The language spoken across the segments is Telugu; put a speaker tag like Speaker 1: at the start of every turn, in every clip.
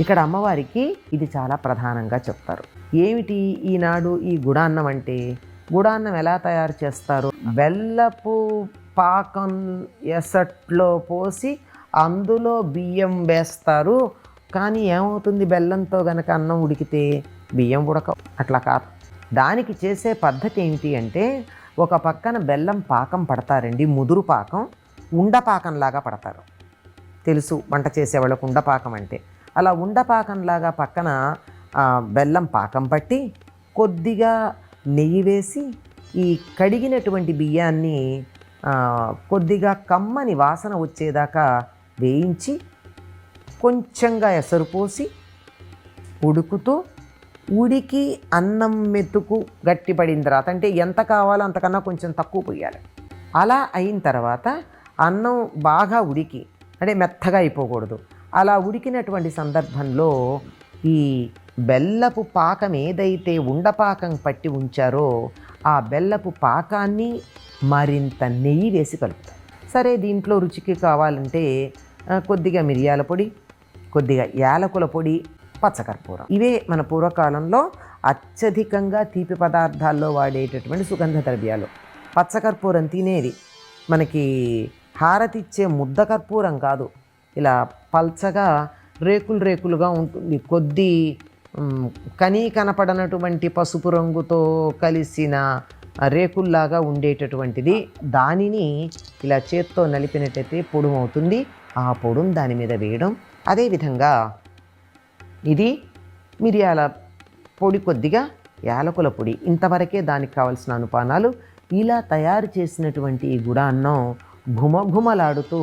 Speaker 1: ఇక్కడ అమ్మవారికి ఇది చాలా ప్రధానంగా చెప్తారు. ఏమిటి ఈనాడు ఈ గుడాన్నం అంటే? గుడాన్నం ఎలా తయారు చేస్తారు? బెల్లపు పాకం ఎసట్లో పోసి అందులో బియ్యం వేస్తారు. కానీ ఏమవుతుంది? బెల్లంతో గనక అన్నం ఉడికితే బియ్యం ఉడక అట్లా కాదు. దానికి చేసే పద్ధతి ఏంటి అంటే ఒక పక్కన బెల్లం పాకం పడతారండి. ముదురు పాకం ఉండపాకంలాగా పడతారు. తెలుసు వంట చేసేవాళ్ళకు ఉండపాకం అంటే. అలా ఉండపాకంలాగా పక్కన బెల్లం పాకం పట్టి కొద్దిగా నెయ్యి వేసి ఈ కడిగినటువంటి బియ్యాన్ని కొద్దిగా కమ్మని వాసన వచ్చేదాకా వేయించి కొంచెంగా ఎసరు పోసి ఉడుకుతూ ఉడికి అన్నం మెతుకు గట్టిపడిన తర్వాత అంటే ఎంత కావాలో అంతకన్నా కొంచెం తక్కువ పోయాలి. అలా అయిన తర్వాత అన్నం బాగా ఉడికి అంటే మెత్తగా అయిపోకూడదు. అలా ఉడికినటువంటి సందర్భంలో ఈ బెల్లపు పాకం ఏదైతే ఉండపాకం పట్టి ఉంచారో ఆ బెల్లపు పాకాన్ని మరింత నెయ్యి వేసి కలుపుతారు సరే దీంట్లో రుచికి కావాలంటే కొద్దిగా మిరియాల పొడి కొద్దిగా యాలకుల పొడి పచ్చకర్పూరం. ఇవే మన పూర్వకాలంలో అత్యధికంగా తీపి పదార్థాల్లో వాడేటటువంటి సుగంధ ద్రవ్యాలు. పచ్చకర్పూరం తినేది. మనకి హారతిచ్చే ముద్ద కర్పూరం కాదు. ఇలా పల్చగా రేకులు రేకులుగా ఉంటుంది. కొద్ది కనీ కనపడనటువంటి పసుపు రంగుతో కలిసిన రేకుల్లాగా ఉండేటటువంటిది. దానిని ఇలా చేత్తో నలిపినట్టయితే పొడుమవుతుంది. ఆ పొడుం దాని మీద వేయడం. అదేవిధంగా ఇది మిరియాల పొడి కొద్దిగా యాలకుల పొడి. ఇంతవరకే దానికి కావలసిన అనుపానాలు. ఇలా తయారు చేసినటువంటి ఈ గుడాన్నం ఘుమఘుమలాడుతూ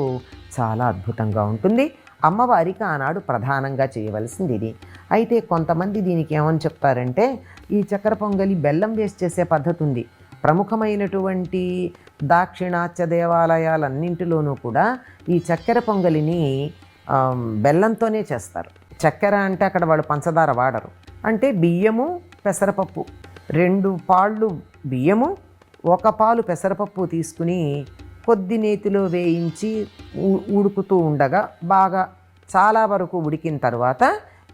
Speaker 1: చాలా అద్భుతంగా ఉంటుంది. అమ్మవారికి ఆనాడు ప్రధానంగా చేయవలసింది ఇది. అయితే కొంతమంది దీనికి ఏమని చెప్తారంటే ఈ చక్కెర పొంగలి బెల్లం వేసి చేసే పద్ధతి ఉంది. ప్రముఖమైనటువంటి దాక్షిణాత్య దేవాలయాలన్నింటిలోనూ కూడా ఈ చక్కెర పొంగలిని బెల్లంతోనే చేస్తారు. చక్కెర అంటే అక్కడ వాళ్ళు పంచదార వాడరు. అంటే బియ్యము పెసరపప్పు. రెండు పాళ్ళు బియ్యము ఒక పాలు పెసరపప్పు తీసుకుని కొద్ది నేతిలో వేయించి ఉడుకుతూ ఉండగా బాగా చాలా వరకు ఉడికిన తర్వాత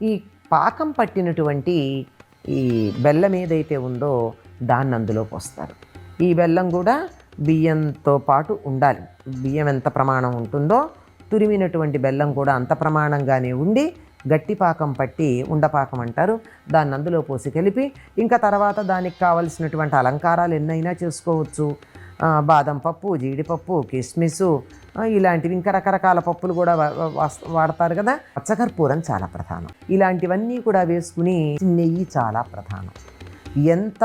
Speaker 1: ఈ పాకం పట్టినటువంటి ఈ బెల్లం ఏదైతే ఉందో దాన్ని అందులో పోస్తారు. ఈ బెల్లం కూడా బియ్యంతో పాటు ఉండాలి. బియ్యం ఎంత ప్రమాణం ఉంటుందో తురిమినటువంటి బెల్లం కూడా అంత ప్రమాణంగానే ఉండి గట్టి పాకం పట్టి ఉండపాకం అంటారు. దాన్ని అందులో పోసి కలిపి ఇంకా తర్వాత దానికి కావలసినటువంటి అలంకారాలు ఎన్నైనా చేసుకోవచ్చు. బాదం పప్పు జీడిపప్పు కిస్మిస్ ఇలాంటివి ఇంకా రకరకాల పప్పులు కూడా వాడతారు కదా. పచ్చకర్పూరం చాలా ప్రధానం. ఇలాంటివన్నీ కూడా వేసుకుని నెయ్యి చాలా ప్రధానం. ఎంత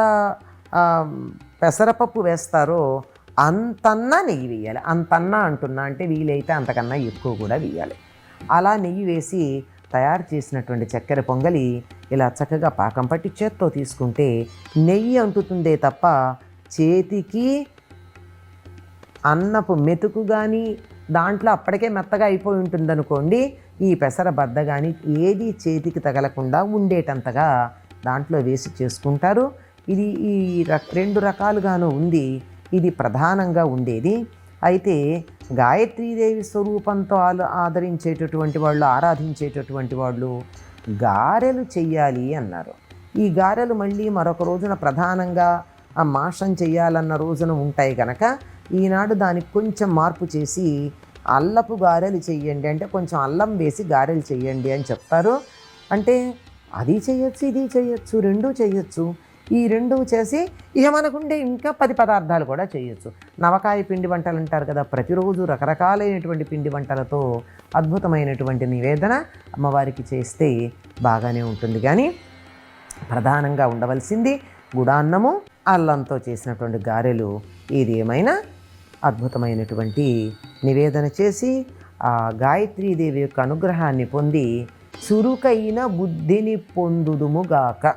Speaker 1: పెసరపప్పు వేస్తారో అంతన్నా నెయ్యి వేయాలి. అంతన్నా అంటున్నా అంటే వీలైతే అంతకన్నా ఎక్కువ కూడా వేయాలి. అలా నెయ్యి వేసి తయారు చేసినటువంటి చక్కెర పొంగలి ఇలా చక్కగా పాకం పట్టి చేత్తో తీసుకుంటే నెయ్యి అంటుతుందే తప్ప చేతికి అన్నపు మెతుకు కానీ దాంట్లో అప్పటికే మెత్తగా అయిపోయి ఉంటుందనుకోండి ఈ పెసర బద్ద కానీ ఏది చేతికి తగలకుండా ఉండేటంతగా దాంట్లో వేసి చేసుకుంటారు. ఇది ఈ రెండు రకాలుగాను ఉంది. ఇది ప్రధానంగా ఉండేది. అయితే గాయత్రీదేవి స్వరూపంతో ఆలు ఆదరించేటటువంటి వాళ్ళు ఆరాధించేటటువంటి వాళ్ళు గారెలు చెయ్యాలి అన్నారు. ఈ గారెలు మళ్ళీ మరొక రోజున ప్రధానంగా ఆ మాషం చెయ్యాలన్న రోజున ఉంటాయి కనుక ఈనాడు దానికి కొంచెం మార్పు చేసి అల్లపు గారెలు చెయ్యండి. అంటే కొంచెం అల్లం వేసి గారెలు చెయ్యండి అని చెప్తారు. అంటే అది చేయొచ్చు ఇది చేయొచ్చు రెండూ చేయొచ్చు ఈ రెండు చేసి ఇక మనకుండే ఇంకా పది పదార్థాలు కూడా చేయొచ్చు నవకాయ పిండి వంటలు అంటారు కదా ప్రతిరోజు రకరకాలైనటువంటి పిండి వంటలతో అద్భుతమైనటువంటి నివేదన అమ్మవారికి చేస్తే బాగానే ఉంటుంది. కానీ ప్రధానంగా ఉండవలసింది గుడాన్నము అల్లంతో చేసినటువంటి గారెలు. ఇది ఏమైనా అద్భుతమైనటువంటి నివేదన చేసి ఆ గాయత్రీదేవి యొక్క అనుగ్రహాన్ని పొంది చురుకైన బుద్ధిని పొందుదుముగాక.